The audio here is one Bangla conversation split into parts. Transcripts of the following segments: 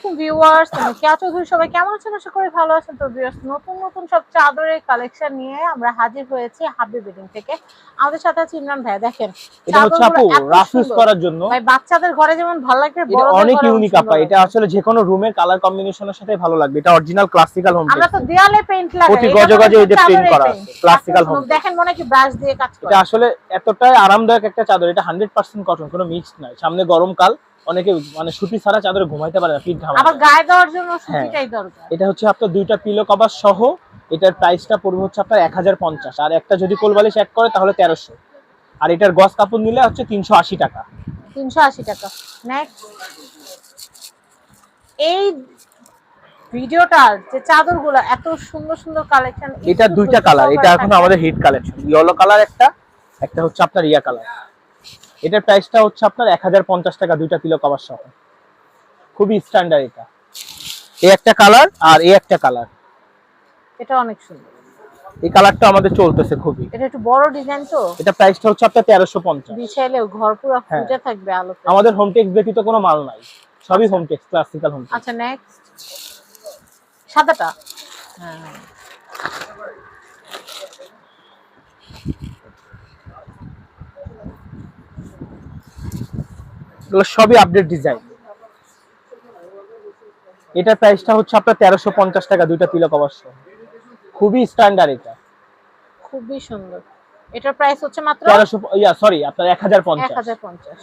আলাইকুম ভিউয়ার্স আমি কেয়া চৌধুরী সবাই কেমন আছেন? আশা করি ভালো আছেন। তো ভিউয়ার্স নতুন নতুন সব চাদরের কালেকশন নিয়ে আমরা হাজির হয়েছি হাবি বেডিং থেকে। আমাদের সাথে আছে ইমরান ভাই দেখেন এটা হচ্ছে আপু। করার জন্য। ভাই বাচ্চাদের ঘরে যেমন ভালো এটা বড়দের অনেক ইউনিক আপা। এটা আসলে যে কোনো রুমের কালার কম্বিনেশনের সাথে ভালো লাগবে। এটা অরিজিনাল ক্লাসিক্যাল হোম আমরা তো দেয়ালে পেইন্ট লাগাই প্রতি এটা গজে গজে এই যে print করা সুন্দর। home। দেখেন মনে কি ব্রাশ দিয়ে কাজ করে। এটা আসলে এতটাই আরামদায়ক একটা চাদর। এটা হান্ড্রেড পার্সেন্ট কটন কোনো মিক্স নাই সামনে গরমকাল অনেকে মানে সুতি ছাড়া চাদরে ঘুমাইতে পারে না পিঠ ঘামা আবার গায়ে দেওয়ার জন্য হ্যাঁ। সুতিটাই দরকার। এটা হচ্ছে আপনার দুইটা পিলো কভার সহ এটার প্রাইসটা পড়বে হচ্ছে আপনার এক হাজার পঞ্চাশ। আর একটা যদি কোলবালিশ অ্যাড করে তাহলে তেরোশো। আর এটার গস কাপড় নিলে হচ্ছে তিনশো আশি টাকা। তিনশো আশি টাকা। নেক্সট এই ভিডিওটার যে চাদরগুলো এত সুন্দর সুন্দর কালেকশন এটা দুইটা কালার এটা এখন আমাদের হিট কালেকশন ইয়েলো কালার একটা একটা হচ্ছে আপনার ইয়া কালার এটার প্রাইসটা হচ্ছে আপনার এক হাজার পঞ্চাশ টাকা দুইটা কিলো কভার সহ। খুবই স্ট্যান্ডার্ড এটা। এই একটা কালার আর এই একটা কালার এটা অনেক সুন্দর। এই কালারটা আমাদের চলতেছে খুবই। এটা একটু বড় ডিজাইন তো। এটা প্রাইসটা হচ্ছে আপনার তেরোশো পঞ্চাশ। বিছাইলেও ঘর পুরো হ্যাঁ। ফুটে থাকবে আলোতে। আমাদের হোম টেক্স ব্যতীত কোনো মাল নাই। সবই হোম টেক্স ক্লাসিক্যাল হোম আচ্ছা নেক্সট সাদাটা? হ্যাঁ। এগুলো সবই আপডেট ডিজাইন এটার প্রাইসটা হচ্ছে আপনার তেরোশো পঞ্চাশ টাকা দুইটা পিলো অবশ্য। খুবই স্ট্যান্ডার্ড এটা। খুবই সুন্দর। এটার প্রাইস হচ্ছে মাত্র তেরোশো ইয়া সরি আপনার এক হাজার এক পঞ্চাশ হাজার পঞ্চাশ।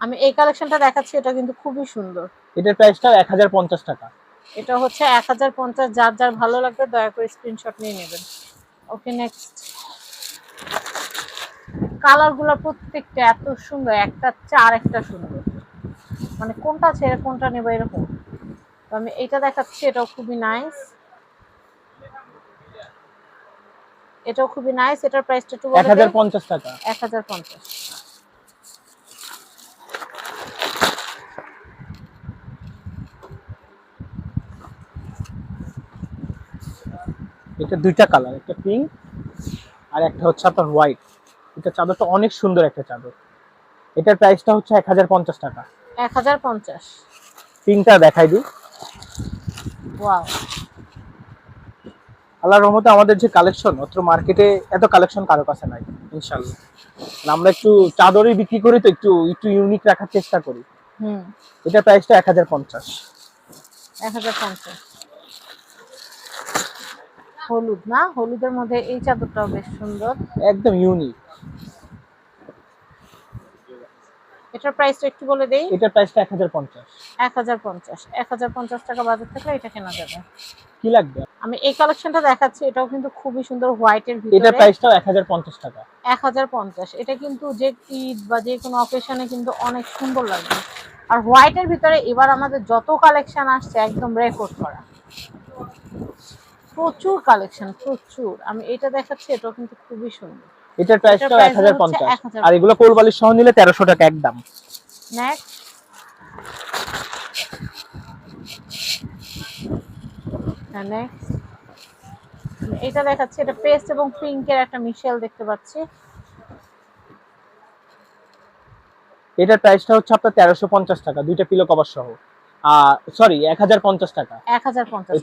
আমি এই কালেকশনটা দেখাচ্ছি এটা কিন্তু খুবই সুন্দর। এটার প্রাইসটা এক হাজার পঞ্চাশ টাকা। এটা হচ্ছে এক হাজার পঞ্চাশ যার যার ভালো লাগবে দয়া করে স্ক্রিনশট নিয়ে নেবেন। ওকে নেক্সট কালারগুলো প্রত্যেকটা এত সুন্দর একটা চার একটা সুন্দর। মানে কোনটা ছেড়ে কোনটা নেব এরকম? তো আমি এটা দেখাচ্ছি এটাও খুবই নাইস এটাও খুবই নাইস এটার প্রাইসটা একটু এক হাজার পঞ্চাশ টাকা। এক হাজার পঞ্চাশ। এটা দুইটা কালার একটা পিঙ্ক আর একটা হচ্ছে আপনার হোয়াইট এটা চাদরটা অনেক সুন্দর একটা চাদর। এটার প্রাইসটা হচ্ছে এক হাজার পঞ্চাশ টাকা। এক হাজার পঞ্চাশ। পিঙ্কটা দেখাই দিই। ওয়াও আল্লাহর রহমতে আমাদের যে কালেকশন অত্র মার্কেটে এত কালেকশন কারও কাছে নাই ইনশাল্লাহ আমরা একটু চাদরই বিক্রি করি তো একটু একটু ইউনিক রাখার চেষ্টা করি। হুম। এটার প্রাইসটা এক হাজার পঞ্চাশ। এক হাজার পঞ্চাশ। হলুদ না? হলুদের মধ্যে এই চাদরটাও বেশ সুন্দর। একদম ইউনিক এটার প্রাইসটা একটু বলে দেই। এটার প্রাইসটা এক হাজার পঞ্চাশ। এক হাজার পঞ্চাশ। এক হাজার পঞ্চাশ টাকা বাজার থাকলে এটা কেনা যাবে। কি লাগবে? আমি এই কালেকশনটা দেখাচ্ছি এটাও কিন্তু খুবই সুন্দর হোয়াইটের এটার ভিতরে। প্রাইসটাও এক হাজার পঞ্চাশ টাকা। এক হাজার পঞ্চাশ। এটা কিন্তু যে ঈদ বা যে কোনো অকেশনে কিন্তু অনেক সুন্দর লাগবে। আর হোয়াইটের ভিতরে এবার আমাদের যত কালেকশন আসছে একদম রেকর্ড করা। প্রচুর কালেকশন প্রচুর। আমি এটা দেখাচ্ছি এটাও কিন্তু খুবই সুন্দর। এটার প্রাইসটা এক হাজার পঞ্চাশ। 1050 আর এগুলো কোলবালিশ সহ নিলে তেরোশো টাকা একদম। নেক্সট নেক্সট এটা দেখাচ্ছি এটা পেস্ট এবং পিঙ্কের একটা মিশেল দেখতে পাচ্ছি। এটার প্রাইসটা হচ্ছে আপনার তেরোশো পঞ্চাশ টাকা দুইটা পিলো কভার সহ। সরি এক হাজার পঞ্চাশ টাকা।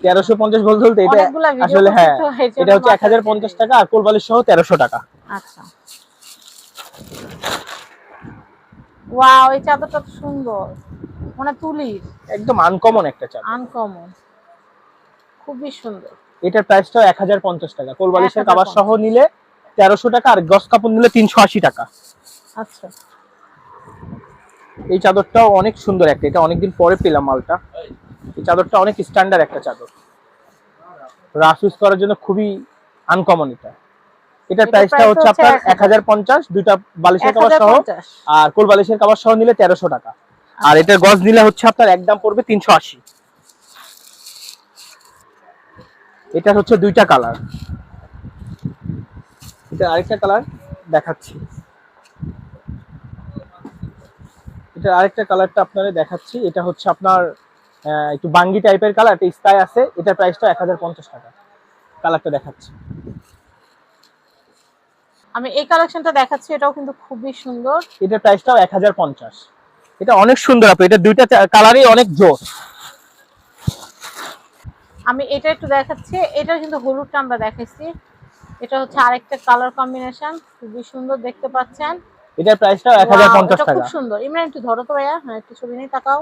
তেরোশো পঞ্চাশ বলতে বলতে এটা আসলে হ্যাঁ এটা হচ্ছে এক হাজার পঞ্চাশ টাকা আর কোলবালিশ সহ তেরোশো টাকা। আচ্ছা। ওয়াও এই চাদরটা তো সুন্দর। মানে তুলির। একদম আনকমন একটা চাদর। আনকমন খুবই সুন্দর। এটার প্রাইসটাও এক হাজার পঞ্চাশ টাকা। কোলবালিশের কাবার সহ নিলে তেরোশো টাকা আর গস কাপড় নিলে তিনশো আশি টাকা। আচ্ছা। এই চাদরটাও অনেক সুন্দর একটা এটা অনেকদিন পরে পেলাম মালটা। এই চাদরটা অনেক স্ট্যান্ডার্ড একটা চাদর। রাফ ইউজ করার জন্য খুবই আনকমন এটা। এটার প্রাইসটা হচ্ছে হচ্ছে আপনার এক হাজার পঞ্চাশ দুইটা বালিশের কাবার সহ। আর কোল বালিশের কাবার সহ নিলে তেরোশো টাকা। আর এটার গজ নিলে হচ্ছে আপনার একদম পড়বে তিনশো আশি। এটা হচ্ছে দুইটা কালার এটা আরেকটা কালার দেখাচ্ছি। এটা আরেকটা কালারটা আপনাদের দেখাচ্ছি। এটা হচ্ছে আপনার একটু বাঙ্গি টাইপের কালার এটা স্কাই আছে। এটার প্রাইসটা এক হাজার পঞ্চাশ টাকা। কালারটা দেখাচ্ছি। আমি এই কালেকশনটা দেখাচ্ছি এটাও কিন্তু খুবই সুন্দর। এটার প্রাইসটাও এক হাজার পঞ্চাশ। এটা অনেক সুন্দর আপু এটা দুইটা কালারই অনেক জোস আমি এটা একটু দেখাচ্ছি এটা কিন্তু হলুদটা আমরা দেখাচ্ছি এটা হচ্ছে আরেকটা কালার কম্বিনেশন খুবই সুন্দর দেখতে পাচ্ছেন। এটার প্রাইসটাও এক হাজার Wow, পঞ্চাশ এটা টাকা। খুব সুন্দর। ইমরান একটু ধরো তো ভাইয়া হ্যাঁ একটু ছবি নিয়ে তাকাও।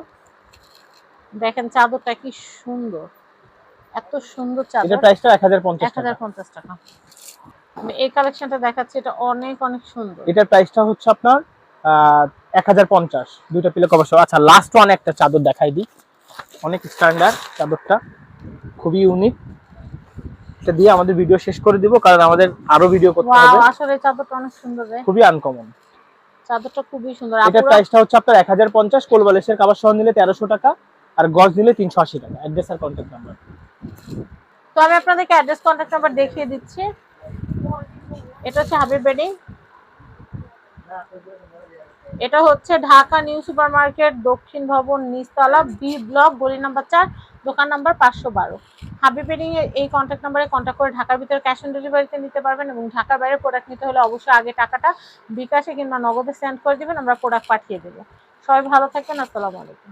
দেখেন চাদরটা কি সুন্দর। এত সুন্দর চাদর। এটার হাজার পঞ্চাশ টাকা। পঞ্চাশ টাকা। আমি এই কালেকশনটা দেখাচ্ছি এটা অনেক অনেক সুন্দর। এটার প্রাইসটা হচ্ছে আপনার এক হাজার পঞ্চাশ। দুইটা পিলো কভার সহ। আচ্ছা লাস্ট ওয়ান একটা চাদর দেখাই দিই। অনেক স্ট্যান্ডার্ড চাদরটা। খুবই ইউনিক এটা দিয়ে আমাদের ভিডিও শেষ করে দিব কারণ আমাদের আরও ভিডিও করতে হবে। আসলে চাদরটা অনেক সুন্দর খুবই আনকমন চাদরটা খুবই সুন্দর। এটা প্রাইসটা হচ্ছে আপনার এক হাজার পঞ্চাশ কোলবালিশের কাবার সহ নিলে তেরোশো টাকা আর গজ নিলে তিনশো আশি টাকা। অ্যাড্রেস আর কন্ট্যাক্ট নাম্বার তো আমি আপনাদেরকে অ্যাড্রেস কন্ট্যাক্ট নাম্বার দেখিয়ে দিচ্ছি। এটা হচ্ছে হাবিব বেডিং। এটা হচ্ছে ঢাকা নিউ সুপার মার্কেট দক্ষিণ ভবন নিচতলা বি ব্লক গলি নাম্বার চার, দোকান নাম্বার পাঁচশো বারো। হাবিবেরিং এর এই কন্ট্যাক্ট নাম্বারে কন্ট্যাক্ট করে ঢাকার ভিতরে ক্যাশ অন ডেলিভারিতে নিতে পারবেন এবং ঢাকার বাইরে প্রোডাক্ট নিতে হলে অবশ্যই আগে টাকাটা বিকাশে কিংবা নগদে সেন্ড করে দেবেন, আমরা প্রোডাক্ট পাঠিয়ে দেবো। সবাই ভালো থাকবেন, আসসালামু আলাইকুম।